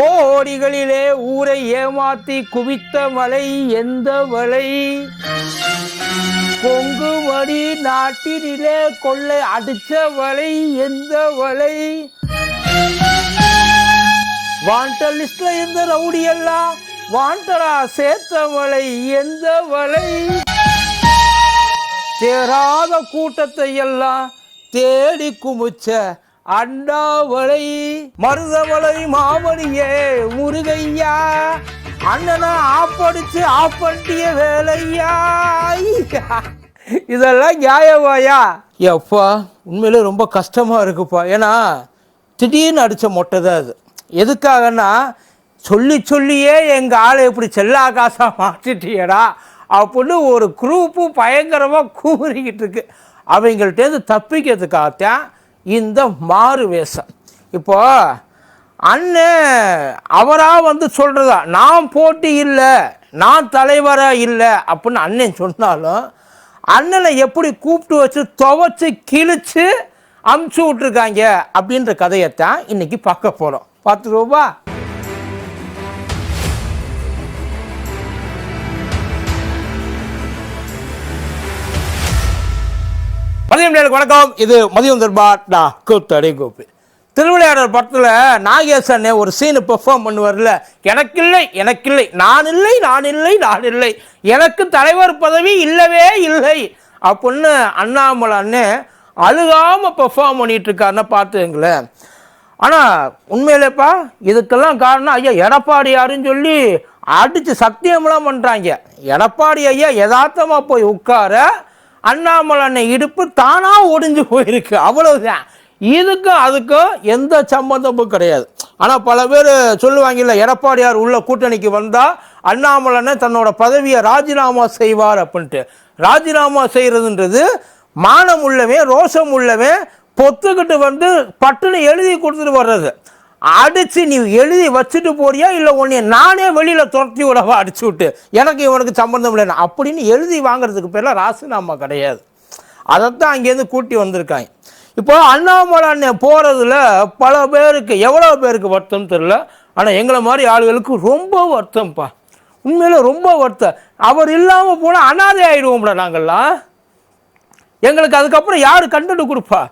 கோடிகளிலே ஊரை ஏமாத்தி குவித்த மலை எந்த மலை? கொங்கு மடி நாட்டினிலே கொள்ளை அடிச்ச வலை எந்த வலை வாண்டல் லிஸ்ட்ல இருந்த ரவுடி எல்லாம் வாண்டடா சேர்த்த வலை எந்த வலை தேராத கூட்டத்தை எல்லாம் தேடி குமிச்ச அண்டாவளை மருதவளை மாமணியே முருகையா அண்ணனை ஆப்படிச்சு ஆப்பண்டிய வேலையா? இதெல்லாம் நியாயமாயா? எப்பா உண்மையிலே ரொம்ப கஷ்டமாக இருக்குப்பா. ஏன்னா திடீர்னு அடித்த மொட்டை தான் அது. எதுக்காகன்னா சொல்லி சொல்லியே எங்கள் ஆளை இப்படி செல்லா காசா மாற்றிட்டியடா அப்படின்னு ஒரு குரூப்பு பயங்கரமாக கூறிக்கிட்டு இருக்கு. அவங்கள்ட்டேருந்து தப்பிக்கிறதுக்காகத்தான் இந்த மாறு வேஷம். இப்போ அண்ணன் அவராக வந்து சொல்கிறதா நான் போட்டி இல்லை நான் தலைவராக இல்லை அப்படின்னு அண்ணன் சொன்னாலும் அண்ணனை எப்படி கூப்பிட்டு வச்சு துவைச்சு கிழிச்சு அமுச்சு விட்ருக்காங்க அப்படின்ற கதையைத்தான் இன்றைக்கி பார்க்க போகிறோம் பார்த்துருவோமா மதியம் நேருக்கு வணக்கம். இது மதியம் தர்பார் டா கூத்தடை கோப்பு. திருவிளையாடல் படத்தில் நாகேசன் ஒரு சீனு பெர்ஃபார்ம் பண்ணுவார்ல. எனக்கில்லை எனக்கில்லை நான் இல்லை நான் இல்லை நான் இல்லை எனக்கு தலைவர் பதவி இல்லவே இல்லை. அப்படின்னு அண்ணாமலை அண்ணே அழுகாமல் பெர்ஃபார்ம் பண்ணிட்டு இருக்காருன்னா பார்த்துங்களேன் ஆனால் உண்மையிலேப்பா இதுக்கெல்லாம் காரணம் ஐயா எடப்பாடியாருன்னு சொல்லி அடித்து சத்தியமெல்லாம் பண்ணுறாங்க எடப்பாடி ஐயா யதார்த்தமாக போய் உட்கார அண்ணாமலை அண்ணன் இடுப்பு தானாக ஒடிஞ்சு போயிருக்கு. அவ்வளவுதான். இதுக்கும் அதுக்கும் எந்த சம்பந்தமும் கிடையாது. ஆனால் பல பேர் சொல்லுவாங்கல்ல எடப்பாடியார் உள்ள கூட்டணிக்கு வந்தால் அண்ணாமலை தன்னோட பதவியை ராஜினாமா செய்வார் அப்படின்ட்டு. ராஜினாமா செய்கிறதுன்றது மானம் உள்ளவன் ரோஷம் உள்ளவன் பொத்துக்கிட்டு வந்து பட்டுன்னு எழுதி கொடுத்துட்டு வர்றது. அடித்து நீ எழுதி வச்சுட்டு போறியா இல்லை உன்னைய நானே வெளியில் துரத்தி விடவா அடிச்சு விட்டு? எனக்கு இவனுக்கு சம்மந்தம் இல்லைன்னா. அப்படின்னு எழுதி வாங்குறதுக்கு பேரில் ராசினாமா கிடையாது. அதைத்தான் அங்கேருந்து கூட்டி வந்திருக்காங்க. இப்போ அண்ணாமலை அண்ணன் போகிறதுல பல பேருக்கு எவ்வளோ பேருக்கு வருத்தம் தெரில ஆனால் எங்களை மாதிரி ஆளுகளுக்கு ரொம்ப வருத்தம்ப்பா. உண்மையில் ரொம்ப வருத்தம். அவர் இல்லாமல் போனால் அனாதை ஆகிடுவோம்ல நாங்கள்லாம். எங்களுக்கு அதுக்கப்புறம் யார் கண்டுட்டு கொடுப்பா?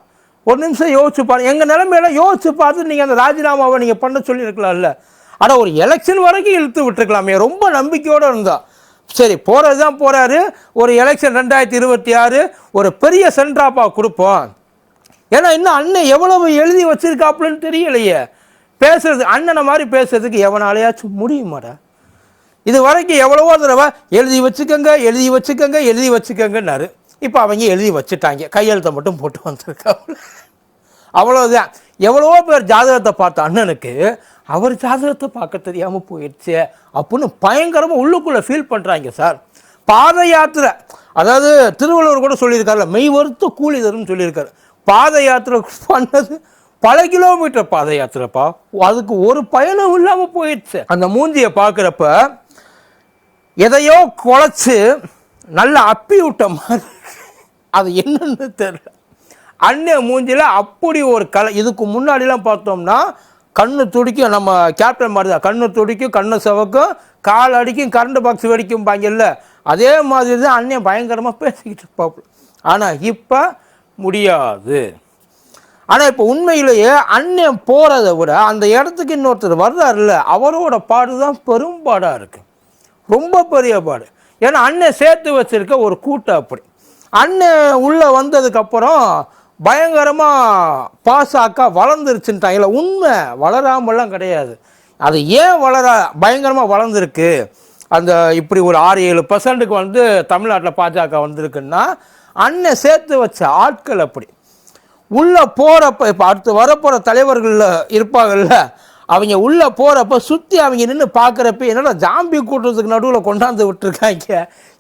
ஒரு நிமிஷம் யோசிச்சு பாரு. எங்கள் நிலமையில யோசிச்சு பார்த்து நீங்கள் அந்த ராஜினாமாவை நீங்கள் பண்ண சொல்லியிருக்கலாம்ல. ஆனால் ஒரு எலெக்ஷன் வரைக்கும் இழுத்து விட்டுருக்கலாமே. ரொம்ப நம்பிக்கையோடு இருந்தால் சரி போகிறது தான் போகிறாரு ஒரு எலெக்ஷன் ரெண்டாயிரத்தி இருபத்தி ஆறு ஒரு பெரிய சென்ட்ராப்பாக கொடுப்போம். ஏன்னா இன்னும் அண்ணன் எவ்வளவு எழுதி வச்சுருக்காப்புலன்னு தெரியலையே. பேசுறது அண்ணனை மாதிரி பேசுறதுக்கு எவனாலையாச்சும் முடியுமாடா? இது வரைக்கும் எவ்வளவோ தடவை எழுதி வச்சுக்கோங்க எழுதி வச்சுக்கோங்க எழுதி வச்சுக்கோங்கன்னாரு. இப்போ அவங்க எழுதி வச்சுட்டாங்க. கையெழுத்தை மட்டும் போட்டு வந்திருக்காங்க அவ்வளோதான் எவ்வளவோ பேர் ஜாதகத்தை பார்த்த அண்ணனுக்கு அவர் ஜாதகத்தை பார்க்க தெரியாமல் போயிடுச்சு அப்படின்னு பயங்கரமாக உள்ளுக்குள்ளே ஃபீல் பண்ணுறாங்க சார் பாத யாத்திரை அதாவது திருவள்ளுவர் கூட சொல்லியிருக்காருல மெய் வறுத்து கூலி தரும்னு சொல்லியிருக்காரு. பாத யாத்திரை பண்ணது பல கிலோமீட்டர் பாத யாத்திரைப்பா. அதுக்கு ஒரு பயணம் இல்லாமல் போயிடுச்சு. அந்த மூஞ்சியை பார்க்குறப்ப எதையோ குழச்சி நல்லா அப்பி விட்ட மாதிரி அது என்னன்னு தெரியல. அண்ணன் மூஞ்சியில் அப்படி ஒரு கலை இதுக்கு முன்னாடிலாம் பார்த்தோம்னா கண்ணு துடிக்கும் நம்ம கேப்டன் மாதிரி தான். கண்ணு துடிக்கும் கண்ணு செவக்கும் கால் அடிக்கும் கரண்ட் பாக்ஸ் வெடிக்கும் பாங்கல்ல அதே மாதிரி தான் அண்ணன் பயங்கரமாக பேசிக்கிட்டு இருப்பாப்புல. ஆனால் இப்போ முடியாது. ஆனால் இப்போ உண்மையிலேயே அண்ணன் போகிறத விட அந்த இடத்துக்கு இன்னொருத்தர் வர்றாருல்ல அவரோட பாடு தான் பெரும்பாடாக இருக்குது ரொம்ப பெரிய பாடு. ஏன்னா அண்ணன் சேர்த்து வச்சிருக்க ஒரு கூட்டம் அப்படி. அண்ணன் உள்ளே வந்ததுக்கப்புறம் பயங்கரமாக பாசாக்கா வளர்ந்துருச்சுன்ட்டாங்களே உண்மை வளராமலாம் கிடையாது. அது ஏன் வளர பயங்கரமாக வளர்ந்துருக்கு? அந்த இப்படி ஒரு ஆறு ஏழு பர்சன்ட்டுக்கு வந்து தமிழ்நாட்டில் பாஜக வந்திருக்குன்னா அண்ணன் சேர்த்து வச்ச ஆட்கள் அப்படி. உள்ளே போகிறப்ப இப்போ அடுத்து வரப்போகிற தலைவர்களில் இருப்பாங்கள்ல அவங்க உள்ளே போகிறப்ப சுற்றி அவங்க நின்று பார்க்குறப்ப என்னடா ஜாம்பி கூட்டத்துக்கு நடுவில் கொண்டாந்து விட்டுருக்காங்க.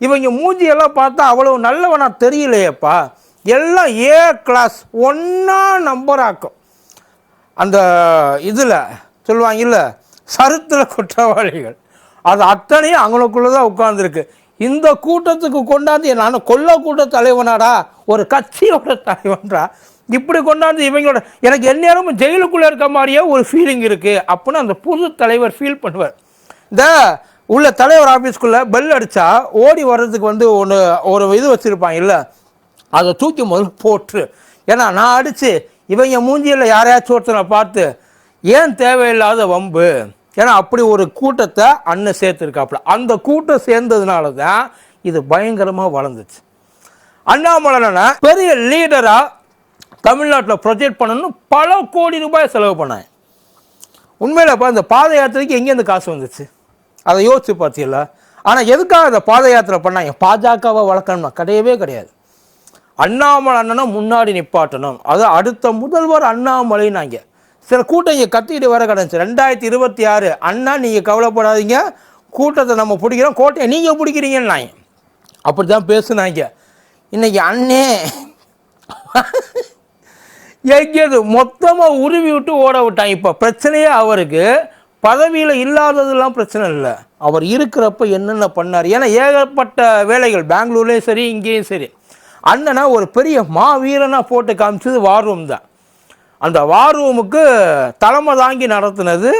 இவங்க மூஞ்சியெல்லாம் பார்த்தா அவ்வளோ நல்லவனா தெரியலையேப்பா. எல்லாம் ஏ கிளாஸ் ஒன்றா நம்பராக்கும் அந்த இதில் சொல்லுவாங்கல்ல சரித்திர குற்றவாளிகள். அது அத்தனையும் அவங்களுக்குள்ளே தான் உட்காந்துருக்கு இந்த கூட்டத்துக்கு கொண்டாந்து நான் கொல்ல கூட்ட தலைவனாடா ஒரு கட்சியோட தலைவன்றா இப்படி கொண்டாந்து இவங்களோட எனக்கு எந்நேரமும் ஜெயிலுக்குள்ளே இருக்க மாதிரியே ஒரு ஃபீலிங் இருக்குது அப்படின்னு அந்த புது தலைவர் ஃபீல் பண்ணுவார். இந்த உள்ள தலைவர் ஆஃபீஸ்க்குள்ளே பெல் அடித்தா ஓடி வர்றதுக்கு வந்து ஒன்று ஒரு இது வச்சுருப்பாங்க இல்லை? அதை தூக்கி முதல்ல போட்டுரு. ஏன்னா நான் அடித்து இவங்க மூஞ்சியில் யாரையாச்சும் ஒருத்தனை பார்த்து ஏன் தேவையில்லாத வம்பு? ஏன்னா அப்படி ஒரு கூட்டத்தை அண்ணன் சேர்த்துருக்காப்புல. அந்த கூட்டம் சேர்ந்ததுனால தான் இது பயங்கரமாக வளர்ந்துச்சு. அண்ணாமலைனா பெரிய லீடராக தமிழ்நாட்டில் ப்ரொஜெக்ட் பண்ணணும்னு பல கோடி ரூபாய் செலவு பண்ணேன் உண்மையில் அப்போ அந்த பாத யாத்திரைக்கு எங்கேருந்து காசு வந்துச்சு? அதை யோசிச்சு பார்த்தீங்களா ஆனால் எதுக்காக அந்த பாத யாத்திரை பண்ணாங்க? பாஜகவை வளர்க்கணும்னா கிடையவே கிடையாது. அண்ணாமலை அண்ணனை முன்னாடி நிப்பாட்டணும். அது அடுத்த முதல்வர் அண்ணாமலைனாங்க சில கூட்டம் இங்கே கத்திக்கிட்டு வர கிடந்துச்சு. ரெண்டாயிரத்தி இருபத்தி ஆறு. அண்ணா நீங்கள் கவலைப்படாதீங்க. கூட்டத்தை நம்ம பிடிக்கிறோம். கோட்டையை நீங்கள் பிடிக்கிறீங்கன்னாங்க அப்படி தான் பேசுனாங்க. இன்னைக்கு அண்ணே. எங்கேது மொத்தமாக உருவி விட்டு ஓட விட்டாங்க. இப்போ பிரச்சனையே அவருக்கு. பதவியில் இல்லாததெல்லாம் பிரச்சனை இல்லை. அவர் இருக்கிறப்ப என்னென்ன பண்ணார்? ஏன்னா ஏகப்பட்ட வேலைகள். பெங்களூர்லேயும் சரி இங்கேயும் சரி. அண்ணனா ஒரு பெரிய மாவீரனாக போட்டு காமிச்சது வார் ரூம் தான். அந்த வார் ரூமுக்கு தலைமை தாங்கி நடத்தினது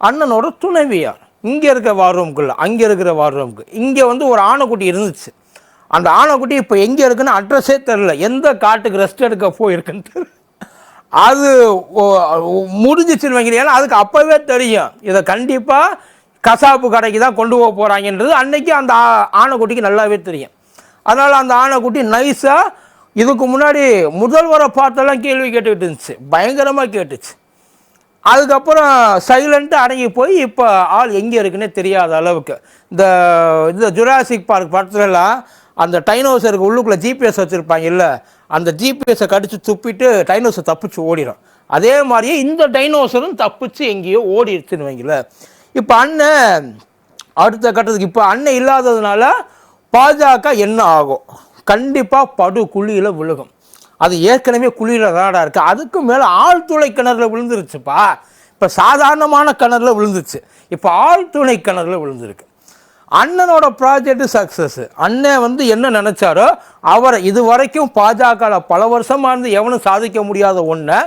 அண்ணனோட துணைவியார். இங்கே இருக்க வார் அங்கே இருக்கிற வார் இங்கே வந்து ஒரு ஆணைக்குட்டி இருந்துச்சு. அந்த ஆணைக்குட்டி இப்போ எங்கே இருக்குன்னு அட்ரஸே தெரில எந்த காட்டுக்கு ரெஸ்ட் எடுக்க போயிருக்குன்னு தெரியல. அது ஓ- முடிஞ்சிச்சுன்னு வைக்கிறீங்க அதுக்கு அப்போவே தெரியும். இதை கண்டிப்பாக கசாப்பு கடைக்கு தான் கொண்டு போக போகிறாங்கன்றது அன்றைக்கி அந்த ஆனைக்குட்டிக்கு நல்லாவே தெரியும். அதனால் அந்த ஆனைக்குட்டி நைஸாக இதுக்கு முன்னாடி முதல்வரை பார்த்தெல்லாம் கேள்வி கேட்டுக்கிட்டு இருந்துச்சு. பயங்கரமாக கேட்டுச்சு. அதுக்கப்புறம் சைலண்ட்டாக அடங்கி போய் இப்போ ஆள் எங்கே இருக்குன்னே தெரியாத அளவுக்கு. இந்த இந்த ஜுராசிக் பார்க் படத்துலலாம் அந்த டைனோசருக்கு உள்ளுக்குள்ளே ஜிபிஎஸ் வச்சுருப்பாங்க இல்லை. அந்த ஜிபிஎஸை கடித்து துப்பிட்டு டைனோசர் தப்பிச்சு ஓடிடும். அதே மாதிரியே இந்த டைனோசரும் தப்பிச்சு எங்கேயோ ஓடிடுச்சுன்னு வைங்களேன் இப்போ அண்ணன் அடுத்த கட்டத்துக்கு இப்போ அண்ணன் இல்லாததுனால பாஜக என்ன ஆகும்? கண்டிப்பாக படு குழியில் விழுகும். அது ஏற்கனவே குழியில் தாடா இருக்குது அதுக்கு மேலே ஆழ்துளை கிணறுல விழுந்துருச்சுப்பா. இப்போ சாதாரணமான கிணறுல விழுந்துச்சு இப்போ ஆழ்துளை கிணறுல விழுந்துருக்கு. அண்ணனோட ப்ராஜெக்ட் சக்ஸஸ் அண்ணன் வந்து என்ன நினைச்சாரோ அவரை இது வரைக்கும் பாஜக பல வருஷமாக இருந்து எவனும் சாதிக்க முடியாத ஒன்றை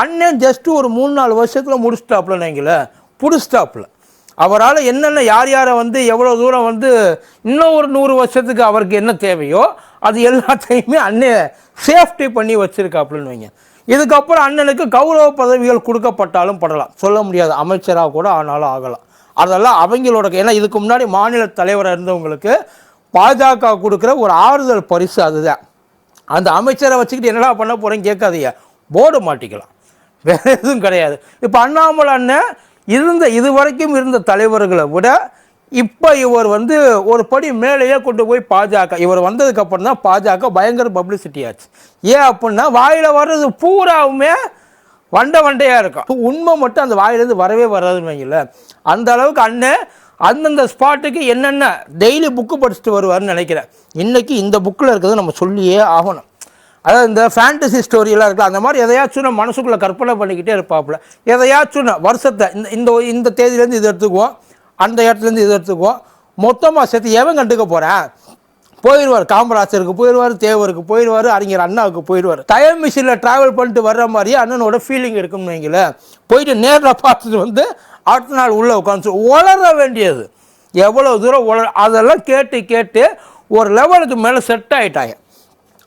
அண்ணன் ஜஸ்ட் ஒரு மூணு நாலு வருஷத்தில் முடிச்சிட்டாப்புல நீங்களே. பிடிச்சிட்டாப்புல. அவரால் என்னென்ன யார் யாரை வந்து எவ்வளோ தூரம் வந்து இன்னும் ஒரு நூறு வருஷத்துக்கு அவருக்கு என்ன தேவையோ அது எல்லாத்தையுமே அண்ணன் சேஃப்டி பண்ணி வச்சிருக்காப்புலன்னு வைங்க. இதுக்கப்புறம் அண்ணனுக்கு கௌரவ பதவிகள் கொடுக்கப்பட்டாலும் படலாம். சொல்ல முடியாது. அமைச்சராக கூட ஆனாலும் ஆகலாம். அதெல்லாம் அவங்களோட ஏன்னா இதுக்கு முன்னாடி மாநில தலைவராக இருந்தவங்களுக்கு பாஜக கொடுக்குற ஒரு ஆறுதல் பரிசு அதுதான். அந்த அமைச்சரை வச்சுக்கிட்டு என்னடா பண்ண போகிறேன்னு கேட்காதீங்க. போர்டு மாட்டிக்கலாம். வேற எதுவும் கிடையாது. இப்போ அண்ணாமலை அண்ணன் இருந்த இது வரைக்கும் இருந்த தலைவர்களை விட இப்போ இவர் வந்து ஒரு படி மேலேயே கொண்டு போய் பாஜக இவர் வந்ததுக்கப்புறம் தான் பாஜக பயங்கர பப்ளிசிட்டி ஆச்சு. ஏன் அப்படின்னா வாயில் வர்றது பூராவுமே வண்டை வண்டையாக இருக்கும். உண்மை மட்டும் அந்த வாயிலேருந்து வரவே வராதுன்னு வைங்களேன் அந்த அளவுக்கு அண்ணன் அந்தந்த ஸ்பாட்டுக்கு என்னென்ன டெய்லி புக்கு படிச்சுட்டு வருவார்னு நினைக்கிறேன். இன்றைக்கி இந்த புக்கில் இருக்கிறது நம்ம சொல்லியே ஆகணும். அதாவது இந்த ஃபேண்டசி ஸ்டோரியெல்லாம் இருக்கலாம் அந்த மாதிரி எதையாச்சும் நம்ம மனசுக்குள்ளே கற்பனை பண்ணிக்கிட்டே இருப்பாப்புல. எதையாச்சும் வருஷத்தை இந்த இந்த இந்த தேதியிலேருந்து இது எடுத்துக்குவோம் அந்த இடத்துலேருந்து இது எடுத்துக்குவோம் மொத்தமாக சேர்த்து எவன் கண்டுக்க போகிறேன் போயிடுவார் காமராஜருக்கு போயிடுவார் தேவருக்கு போயிடுவார் அறிஞர் அண்ணாவுக்கு போயிடுவார் டைம் மிஷினில் ட்ராவல் பண்ணிட்டு வர்ற மாதிரியே அண்ணனோட ஃபீலிங் இருக்கும்னு வைங்களேன். போயிட்டு நேரில் பார்த்துட்டு வந்து அடுத்த நாள் உள்ளே உட்காந்து உளர வேண்டியது. எவ்வளோ தூரம் உள அதெல்லாம் கேட்டு கேட்டு ஒரு லெவலுக்கு மேலே செட் ஆகிட்டாங்க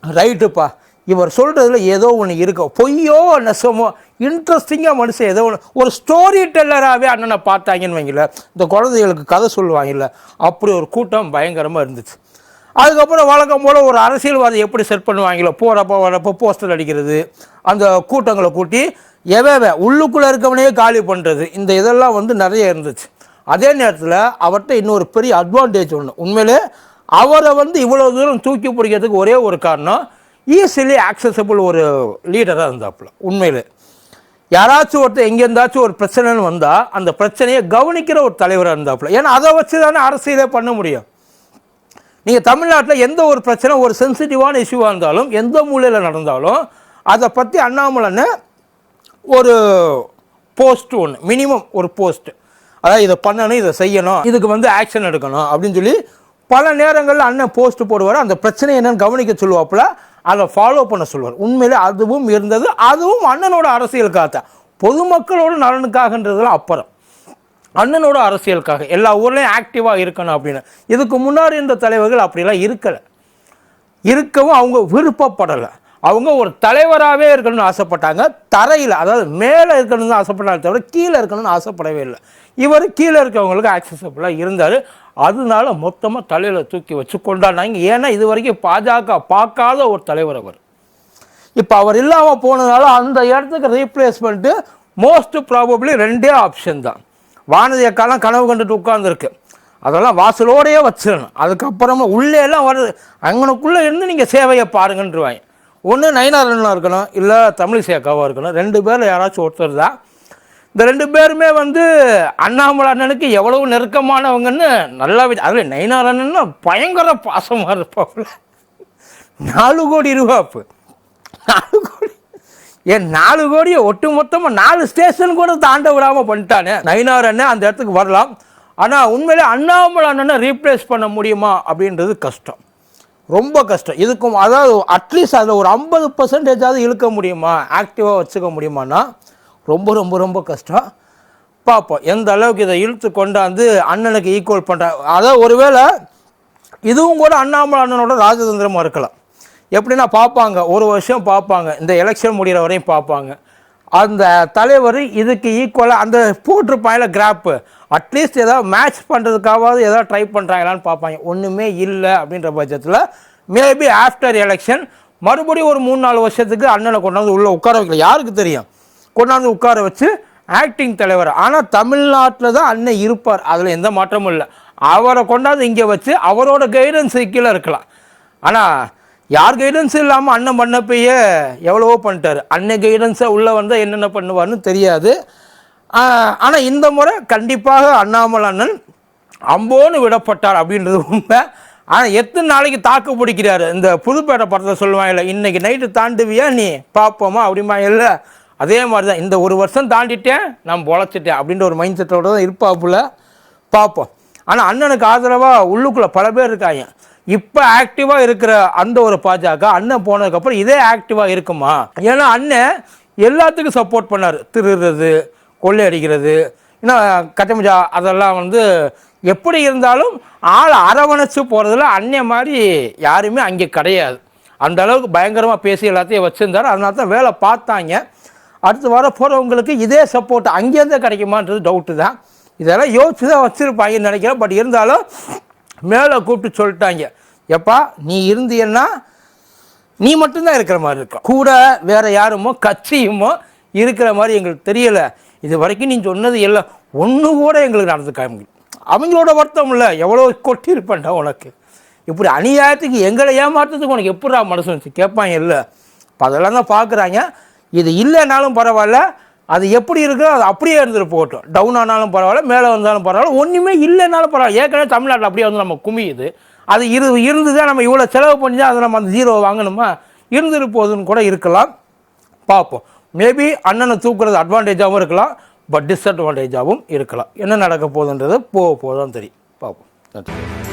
ரைட்டுப்பா இவர் சொல்கிறதுல ஏதோ ஒன்று இருக்கும் பொய்யோ நெசமோ இன்ட்ரெஸ்டிங்காக மனுஷன் ஏதோ ஒன்று ஒரு ஸ்டோரி டெல்லராகவே அண்ணனை பார்த்தாங்கன்னு வைங்களேன். இந்த குழந்தைகளுக்கு கதை சொல்லுவாங்கல்ல அப்படி ஒரு கூட்டம் பயங்கரமாக இருந்துச்சு. அதுக்கப்புறம் வழக்கம் போல் ஒரு அரசியல்வாதி எப்படி செட் பண்ணுவாங்களோ போகிறப்போ வரப்போ போஸ்டர் அடிக்கிறது அந்த கூட்டங்களை கூட்டி எவே உள்ளுக்குள்ளே இருக்கவனையே காலி பண்ணுறது இந்த இதெல்லாம் வந்து நிறைய இருந்துச்சு. அதே நேரத்தில் அவர்கிட்ட இன்னொரு பெரிய அட்வான்டேஜ் ஒன்று உண்மையிலே அவரை வந்து இவ்வளோ தூரம் தூக்கி பிடிக்கிறதுக்கு ஒரே ஒரு காரணம் ஈஸிலி ஆக்சசபிள் ஒரு லீடராக இருந்தாப்புல உண்மையிலே. யாராச்சும் ஒருத்தர் எங்கே இருந்தாச்சும் ஒரு பிரச்சனைன்னு வந்தால் அந்த பிரச்சனையை கவனிக்கிற ஒரு தலைவராக இருந்தாப்புல. ஏன்னா அதை வச்சு தானே அரசியலே பண்ண முடியும். நீங்கள் தமிழ்நாட்டில் எந்த ஒரு பிரச்சனை ஒரு சென்சிட்டிவான இஷ்யூவாக இருந்தாலும் எந்த மூலையில் நடந்தாலும் அதை பற்றி அண்ணாமலைன்னு ஒரு போஸ்ட் ஒன்று மினிமம் ஒரு போஸ்ட் அதாவது இதை பண்ணணும் இதை செய்யணும் இதுக்கு வந்து ஆக்ஷன் எடுக்கணும் அப்படின்னு சொல்லி பல நேரங்களில் அண்ணன் போஸ்ட் போடுவார். அந்த பிரச்சனை என்னன்னு கவனிக்க சொல்லுவாப்புல அதை ஃபாலோ பண்ண சொல்லுவார். உண்மையில் அதுவும் இருந்தது அதுவும் அண்ணனோட அரசியலுக்காக தான் பொதுமக்களோட நலனுக்காகன்றதுலாம் அப்புறம். அண்ணனோட அரசியலுக்காக எல்லா ஊர்லேயும் ஆக்டிவாக இருக்கணும் அப்படின்னு. இதுக்கு முன்னாடி இருந்த தலைவர்கள் அப்படிலாம் இருக்கலை. இருக்கவும் அவங்க விருப்பப்படலை. அவங்க ஒரு தலைவராகவே இருக்கணும்னு ஆசைப்பட்டாங்க. தரையில் அதாவது மேலே இருக்கணும்னு ஆசைப்பட்டாங்க தவிர கீழே இருக்கணும்னு ஆசைப்படவே இல்லை. இவர் கீழே இருக்கவங்களுக்கு ஆக்சசபிளாக இருந்தார். அதனால மொத்தமாக தலையில் தூக்கி வச்சு கொண்டாடினாங்க. ஏன்னா இது வரைக்கும் பாஜக பார்க்காத ஒரு தலைவர் அவர். இப்போ அவர் இல்லாமல் போனதுனால அந்த இடத்துக்கு ரீப்ளேஸ்மெண்ட்டு மோஸ்ட் ப்ராபப்ளி ரெண்டே ஆப்ஷன் தான். வானதி அக்காலாம் கனவு கண்டுட்டு உட்காந்துருக்கு அதெல்லாம் வாசலோடையே வச்சிடணும். அதுக்கப்புறமா உள்ளே எல்லாம் வருது. அங்கனுக்குள்ளே இருந்து நீங்கள் சேவையை பாருங்கன்றவாங்க. ஒன்று நயனாரண்ணா இருக்கணும் இல்லை தமிழிசை அக்காவாக இருக்கணும். ரெண்டு பேரில் யாராச்சும் ஒருத்தர் தான் இந்த ரெண்டு பேருமே வந்து அண்ணாமலை அண்ணனுக்கு எவ்வளவு நெருக்கமானவங்கன்னு நல்லா வி- அதில் நயனாரண்ணன்னா பயங்கர பாசமாக இருப்பாப்புல. நாலு கோடி ரூபாப்பு. நாலு கோடி என் நாலு கோடியை ஒட்டு மொத்தமாக நாலு ஸ்டேஷன் கூட தாண்ட விடாமல் பண்ணிட்டானே. நயினார் அண்ணன் அந்த இடத்துக்கு வரலாம். ஆனால் உண்மையிலே அண்ணாமலை அண்ணனை ரீப்ளேஸ் பண்ண முடியுமா அப்படின்றது கஷ்டம். ரொம்ப கஷ்டம். இதுக்கும் அதாவது அட்லீஸ்ட் அதில் ஒரு ஐம்பது பர்சன்டேஜாவது இழுக்க முடியுமா? ஆக்டிவாக வச்சுக்க முடியுமானா ரொம்ப ரொம்ப ரொம்ப கஷ்டம். பார்ப்போம். எந்த அளவுக்கு இதை இழுத்து கொண்டாந்து அண்ணனுக்கு ஈக்குவல் பண்ணுற அதாவது ஒருவேளை இதுவும் கூட அண்ணாமலை அண்ணனோட ராஜதந்திரமாக இருக்கலாம். எப்படின்னா பார்ப்பாங்க. ஒரு வருஷம் பார்ப்பாங்க. இந்த எலெக்ஷன் முடிகிற வரையும் பார்ப்பாங்க. அந்த தலைவர் இதுக்கு ஈக்குவலாக அந்த போட்டிருப்பாங்கள கிராப்பு அட்லீஸ்ட் ஏதாவது மேட்ச் பண்ணுறதுக்காவது ஏதாவது ட்ரை பண்ணுறாங்களான்னு பார்ப்பாங்க. ஒன்றுமே இல்லை அப்படின்ற பட்சத்தில் மேபி ஆஃப்டர் எலெக்ஷன் மறுபடியும் ஒரு மூணு நாலு வருஷத்துக்கு அண்ணனை கொண்டாந்து உள்ளே உட்கார வைக்கல. யாருக்கு தெரியும்? கொண்டாந்து உட்கார வச்சு ஆக்டிங் தலைவர். ஆனால் தமிழ்நாட்டில் தான் அண்ணன் இருப்பார். அதில் எந்த மாற்றமும் இல்லை. அவரை கொண்டாந்து இங்கே வச்சு அவரோட கைடன்ஸ் கீழே இருக்கலாம். ஆனால் யார் கைடன்ஸும் இல்லாமல் அண்ணன் பண்ணப்பயே எவ்வளவோ பண்ணிட்டார். அண்ணன் கைடன்ஸை உள்ளே வந்தால் என்னென்ன பண்ணுவார்னு தெரியாது. ஆனால் இந்த முறை கண்டிப்பாக அண்ணாமலை அண்ணன் அம்போன்னு விடப்பட்டார் அப்படின்றது உண்மை. ஆனால் எத்தனை நாளைக்கு தாக்கு பிடிக்கிறாரு? இந்த புதுப்பேட்டை படத்தில் சொல்லுவாங்கல்ல இன்னைக்கு நைட்டு தாண்டுவியா நீ? பார்ப்போமா அப்படிமா இல்லை? அதே மாதிரி தான் இந்த ஒரு வருஷம் தாண்டிட்டேன் நான் பொழைச்சிட்டேன் அப்படின்ற ஒரு மைண்ட் செட்டோட தான் இருப்பாப்புல. பார்ப்போம் ஆனால் அண்ணனுக்கு ஆதரவாக உள்ளுக்குள்ளே பல பேர் இருக்காங்க. இப்போ ஆக்டிவாக இருக்கிற அந்த ஒரு பாஜக அண்ணன் போனதுக்கப்புறம் இதே ஆக்டிவாக இருக்குமா? ஏன்னா அண்ணன் எல்லாத்துக்கும் சப்போர்ட் பண்ணார். திருடுறது கொள்ளையடிக்கிறது இன்னும் கட்டமிஜா அதெல்லாம் வந்து எப்படி இருந்தாலும் ஆள் அரவணைச்சு போகிறதுல அண்ணன் மாதிரி யாருமே அங்கே கிடையாது. அந்த அளவுக்கு பயங்கரமாக பேசி எல்லாத்தையும் வச்சுருந்தாரு. அதனால தான் வேலை பார்த்தாங்க. அடுத்து வர போகிறவங்களுக்கு இதே சப்போர்ட் அங்கேருந்தே கிடைக்குமான்றது டவுட்டு தான். இதெல்லாம் யோசிச்சு தான் வச்சுருப்பாங்கன்னு நினைக்கிறேன். பட் இருந்தாலும் மேலே கூப்பிட்டு சொல்லிட்டாங்க. எப்பா நீ இருந்தீன்னா நீ மட்டும்தான் இருக்கிற மாதிரி இருக்கும். கூட வேற யாருமோ கட்சியுமோ இருக்கிற மாதிரி எங்களுக்கு தெரியல. இது வரைக்கும் நீ சொன்னது எல்லாம் ஒன்று கூட எங்களுக்கு நடந்து காமிக்கல. அவங்களோட வருத்தம் இல்லை. எவ்வளோ கொட்டியிருப்பேன்டா உனக்கு. இப்படி அநியாயத்துக்கு எங்களை ஏமாத்துறதுக்கு உனக்கு எப்படா மனசு வந்துச்சு? கேட்பாங்க இல்லை. இப்போ அதெல்லாம் தான் பார்க்குறாங்க இது இல்லைனாலும் பரவாயில்ல. அது எப்படி இருக்கோ அது அப்படியே இருந்துட்டு போகட்டும். டவுன் ஆனாலும் பரவாயில்ல மேலே வந்தாலும் பரவாயில்ல ஒன்றுமே இல்லைனாலும் பரவாயில்ல. ஏற்கனவே தமிழ்நாட்டில் அப்படியே வந்து நம்ம குமியுது. அது இரு இருந்து தான் நம்ம இவ்வளோ செலவு பண்ணி தான் அதை நம்ம அந்த ஜீரோ வாங்கணுமா? இருந்துட்டு போகுதுன்னு கூட இருக்கலாம். பார்ப்போம். மேபி அண்ணனை தூக்குறது அட்வான்டேஜாகவும் இருக்கலாம் பட் டிஸ்அட்வான்டேஜாகவும் இருக்கலாம். என்ன நடக்க போகுதுன்றது போக போதான் தெரியும். பார்ப்போம். நன்றி.